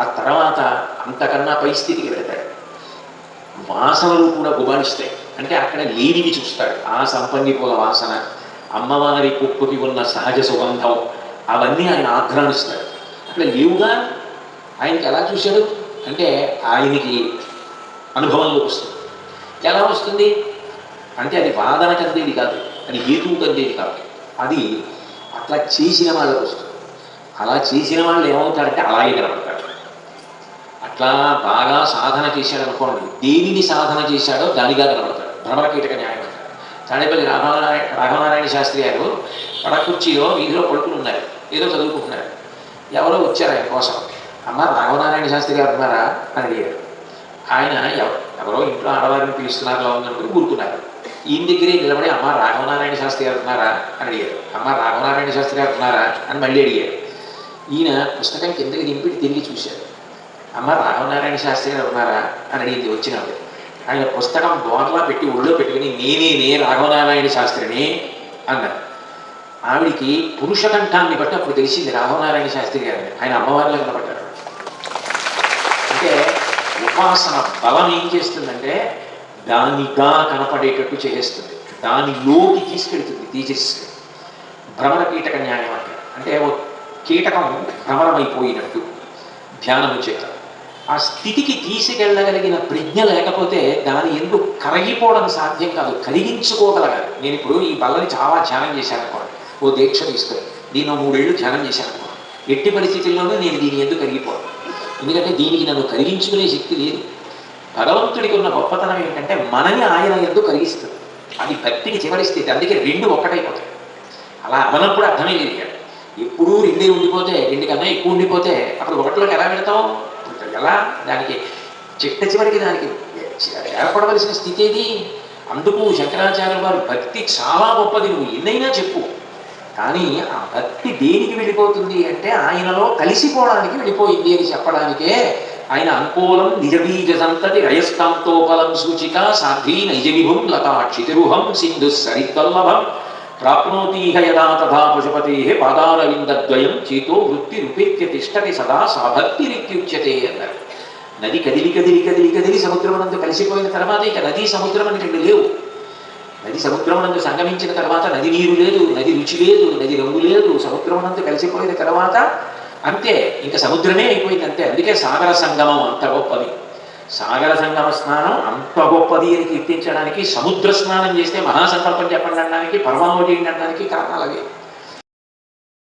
ఆ తర్వాత అంతకన్నా పై స్థితికి వెళతాడు వాసనలు కూడా గుబానిస్తాయి అంటే అక్కడ లేనివి చూస్తాడు. ఆ సంపంగి పూల వాసన అమ్మవారి కుక్కుకి ఉన్న సహజ సుగంధం అవన్నీ ఆయన ఆఘ్రానిస్తాడు అక్కడ లేవుగా? ఆయనకి ఎలా చూశాడు? అంటే ఆయనకి అనుభవంలోకి వస్తుంది. ఎలా వస్తుంది? అంటే అది వాదన కందేది కాదు. అది హేతువు కందేది కాదు. అది అట్లా చేసిన వాళ్ళకు వస్తుంది. అలా చేసిన వాళ్ళు ఏమవుతారంటే అలాగే కనబడతారు అట్లా బాగా సాధన చేశాడు అనుకోండి దేనిని సాధన చేశాడో దానిగా కనబడతాడు. భ్రమరకీటక న్యాయం తాడేపల్లి రాఘవనారాయణ రాఘవనారాయణ శాస్త్రి గారు పడకుర్చీలో వీధిలో పడుకుని ఉన్నారు. ఏదో చదువుకుంటున్నారు. ఎవరో వచ్చారు ఆయన కోసం. అమ్మ రాఘవనారాయణ శాస్త్రి గారు ఉన్నారా? అని అడిగారు. ఆయన ఎవ- ఎవరో ఇంట్లో ఆడవారిని పిలుస్తున్నారు ఇలా ఉందనుకుని ఊరుకున్నారు. ఈయన దగ్గరే నిలబడి అమ్మ రాఘవనారాయణ శాస్త్రి గారు ఉన్నారా? అని అడిగారు. అమ్మ రాఘవనారాయణ శాస్త్రి గారు ఉన్నారా? అని మళ్ళీ అడిగారు. ఈయన పుస్తకం కిందకి దింపి తిరిగి చూశారు. అమ్మ రాఘవనారాయణ శాస్త్రి గారు ఉన్నారా? అని అడిగింది వచ్చినప్పుడు ఆయన పుస్తకం బోర్లా పెట్టి ఒళ్ళో పెట్టుకుని నేనే రాఘవనారాయణ శాస్త్రిని అన్నారు ఆవిడికి పురుష కంఠాన్ని బట్టి అప్పుడు తెలిసింది రాఘవనారాయణ శాస్త్రి గారిని ఆయన అమ్మవారిలో కనబడ్డారు అంటే ఉపాసన బలం ఏం చేస్తుందంటే దానిగా కనపడేటట్టు చేస్తుంది. దానిలోకి తీసుకెళ్తుంది తీసేస్తుంది భ్రమర కీటక న్యాయం అంటే అంటే ఓ కీటకం భ్రమరమైపోయినట్టు ధ్యానము చేత. ఆ స్థితికి తీసుకెళ్ళగలిగిన ప్రజ్ఞ లేకపోతే దాని ఎందుకు కరిగిపోవడం సాధ్యం కాదు కరిగించుకోగలగాలి నేను ఇప్పుడు ఈ బల్లని చాలా ధ్యానం చేశాను అనుకోండి ఓ దీక్ష తీసుకొని దీన్ని మూడేళ్ళు ధ్యానం చేశాను అనుకోండి ఎట్టి పరిస్థితుల్లోనూ నేను దీని ఎందుకు కరిగిపోను. ఎందుకంటే దీనికి నన్ను కరిగించుకునే శక్తి లేదు. భగవంతుడికి ఉన్న గొప్పతనం ఏంటంటే మనని ఆయన ఎందుకు కరిగిస్తుంది. అది భక్తికి చివరి స్థితి. అందుకే రెండు ఒక్కటైపోతాయి. అలా అవనప్పుడు అర్థమే లేదు ఎప్పుడూ రెండే ఉండిపోతే రెండు కన్నా ఎక్కువ ఉండిపోతే అప్పుడు ఒకటిలోకి ఎలా పెడతాం వల్ల దానికి చిట్ట చివరికి దానికి ఏర్పడవలసిన స్థితి ఏది అందుకు శంకరాచార్య వారు భక్తి చాలా గొప్పది. నువ్వు ఎన్నైనా చెప్పు. కానీ ఆ భక్తి దేనికి వెళ్ళిపోతుంది అంటే ఆయనలో కలిసిపోవడానికి వెళ్ళిపోయింది అని చెప్పడానికే ఆయన అంకోలం నిజబీజ సంతతి రయస్కాంతోపలం సూచిక సాధ్వీ నైజ విభుం సింధు సరితల్లభం ప్రాప్నోతీహ యదా తథా పశుపతే పాదారవిందద్వయం చేతో వృత్తి రుపేత్య తిష్టతి సదా సాభక్తిరిత్యుచ్యతే అన్నారు. నది కదిలి కదిలి కదిలి కదిలి సముద్రమునందు కలిసిపోయిన తర్వాత ఇక నది సముద్రం అని రెండు లేవు. నది సముద్రమునందు సంగమించిన తర్వాత నది నీరు లేదు నది రుచి లేదు నది రంగు లేదు సముద్రమునందు కలిసిపోయిన తర్వాత అంతే ఇంకా సముద్రమే అయిపోయింది అంతే అందుకే సాగర సంగమం అంత గొప్పది. సాగర సంగమ స్నానం అంత గొప్పది అని కీర్తించడానికి సముద్ర స్నానం చేస్తే మహాసంకల్పం చెప్పండి అనడానికి పరమావధి అనడానికి కారణాలు అవి